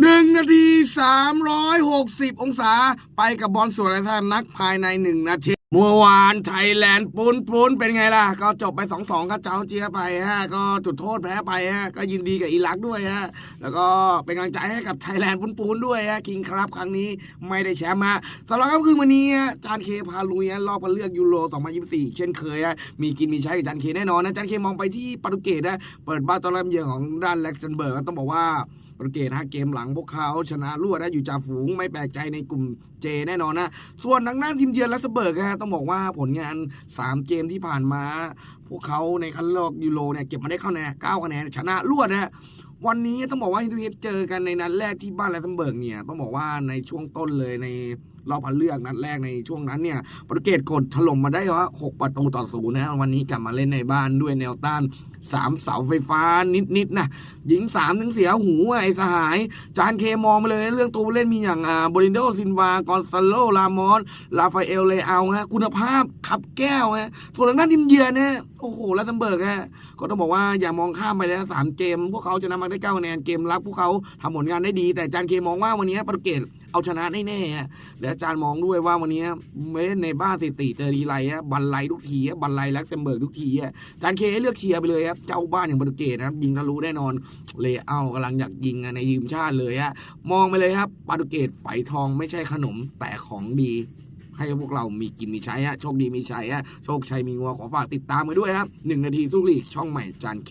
หนึ่งนาทีสามร้อยหกสิบองศาไปกับบอลส่วนอะไรท่านนักภายในหนึ่งนาทีเมื่อวานไทยแลนด์ปูนปูนเป็นไงล่ะ ก็จบไปสองสองก็เจ้าเจียไปฮะก็จุดโทษแพ้ไปฮะก็ยินดีกับอิรักด้วยฮะแล้วก็เป็นกำลังใจให้กับไทยแลนด์ปูนปูนด้วยฮะคิงครับครั้งนี้ไม่ได้แชมป์ฮะสำหรับค่ำคืนวันนี้จานเคพาลุยรอบการเลือกยูโร 2024 เช่นเคยฮะมีกินมีใช้กับจานเคแน่นอนนะจานเคมองไปที่ปรตุเกสนะเปิดบ้านต้อนรับเยือนของด้านเล็กเซนเบิร์กต้องบอกว่า ปรเกสฮะเกมหลังพวกเขาชนะรวดนะอยู่จ่าฝูงไม่แปลกใจในกลุ่มเจแน่นอนนะส่วนทางด้านทีมเยือนลัสเบิร์กฮะต้องบอกว่าผลงาน 3 เกมที่ผ่านมา พวกเขาในคัดเลือกยูโรเนี่ยเก็บมาได้เข้าแนน9คะแนนชนะรวดนะวันนี้ต้องบอกว่าอินเตอร์เน็ตเจอกันในนัดแรกที่บ้านลัสเบิร์กเนี่ยต้องบอกว่าในช่วงต้นเลยในรอบพันเลือกนัดแรกในช่วงนั้นเนี่ยโปรตุเกสกดถล่มมาได้ว่าหกประตูต่อศูนย์นะวันนี้กลับมาเล่นในบ้านด้วยแนวต้าน สามเสาไฟฟ้านิดๆนะยิงสามถึงเสียหูอะไอ้สหาย จานเคมองมาเลย เรื่องตัวผู้เล่นมีอย่างอ่าบรินโดซินวากอนซาโลลามอนลาฟาเอลเลอาฮะคุณภาพขับแก้วฮะส่วนทางด้านทีมเยือนเนี่ยโอ้โหลัสเซมเบิร์กฮะก็ต้องบอกว่าอย่ามองข้ามไปเลยสามเกม พวกเขาชนะมาได้เก้าคะแนนเกมรับพวกเขาทำผลงานได้ดี แต่จานเคมองว่าวันนี้โปรตุเกส เอาชนะแน่ๆฮะและอาจารย์มองด้วยว่าวันนี้เม้ในบ้านสถิติเจอดีไรฮะบันไลทุกทีฮะบันไลลักเซมเบิร์กทุกทีฮะจานเคให้เลือกเชียร์ไปเลยครับเจ้าบ้านอย่างโปรตุเกสนะครับยิงทะลุแน่นอนเลเอากำลังอยากยิงในทีมชาติเลยฮะมองไปเลยครับโปรตุเกสไฝทองไม่ใช่ขนมแต่ของดีให้พวกเรามีกินมีใช้ฮะโชคดีมีใชัยฮะโชคชัยมีงัวขอฝากติดตามกันด้วยครับหนึ่งนาทีสู้ลีช่องใหม่จานเค